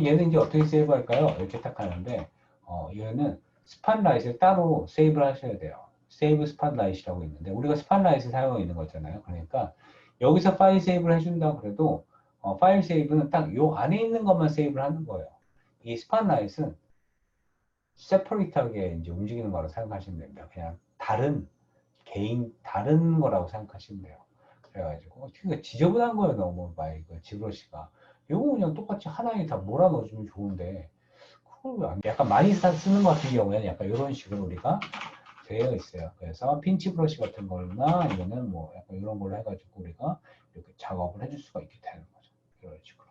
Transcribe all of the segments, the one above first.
얘는 이제 어떻게 세이브 할까요? 이렇게 딱 하는데, 어, 얘는 스팟라이트를 따로 세이브를 하셔야 돼요. 세이브 스팟라이트라고 있는데, 우리가 스팟라이트를 사용하고 있는 거잖아요. 그러니까, 여기서 파일 세이브를 해준다 그래도, 어, 파일 세이브는 딱 요 안에 있는 것만 세이브를 하는 거예요. 이 스팟라이트는 세퍼레이트하게 이제 움직이는 거라고 생각하시면 됩니다. 그냥 다른, 개인, 다른 거라고 생각하시면 돼요. 그래가지고, 그러니까 지저분한 거예요, 너무, 마이, 그 지브러시가. 요거 그냥 똑같이 하나에 다 몰아 넣어주면 좋은데, 그걸 왜 안, 약간 많이 사- 쓰는 것 같은 경우에는 약간 이런 식으로 우리가 되어 있어요. 그래서 핀치 브러쉬 같은 거나 아니면은 뭐 약간 이런 걸로 해가지고 우리가 이렇게 작업을 해줄 수가 있게 되는 거죠. 이런 식으로.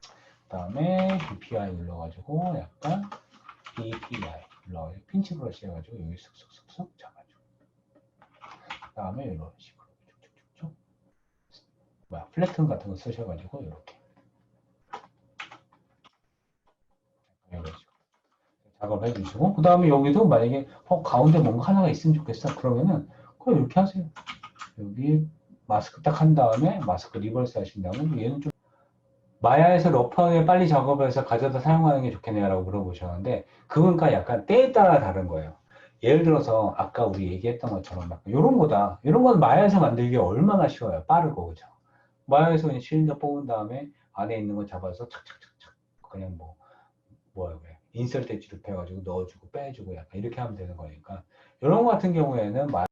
그 다음에 DPI 눌러가지고 약간 DPI 눌러가지고 핀치 브러쉬 해가지고 여기 슥슥슥슥 잡아줘. 그 다음에 이런 식으로 뭐야 플래튼 같은 거 쓰셔가지고 이렇게 작업해 주시고 그 다음에 여기도 만약에 어, 가운데 뭔가 하나가 있으면 좋겠어. 그러면은 그거 이렇게 하세요. 여기 마스크 딱 한 다음에 마스크 리버스 하신 다음에 얘는 좀 마야에서 러프하게 빨리 작업을 해서 가져다 사용하는 게 좋겠네요 라고 물어보셨는데 그거니까 약간 때에 따라 다른 거예요. 예를 들어서 아까 우리 얘기했던 것처럼 막 이런 거다. 이런 건 마야에서 만들기 얼마나 쉬워요. 빠르고 그죠 마야에서 그냥 실린더 뽑은 다음에 안에 있는 거 잡아서 착착착착 그냥 뭐 뭐야 왜 인설트 엣지로 해가지고 넣어주고 빼주고 약간 이렇게 하면 되는 거니까. 이런 거 같은 경우에는 마-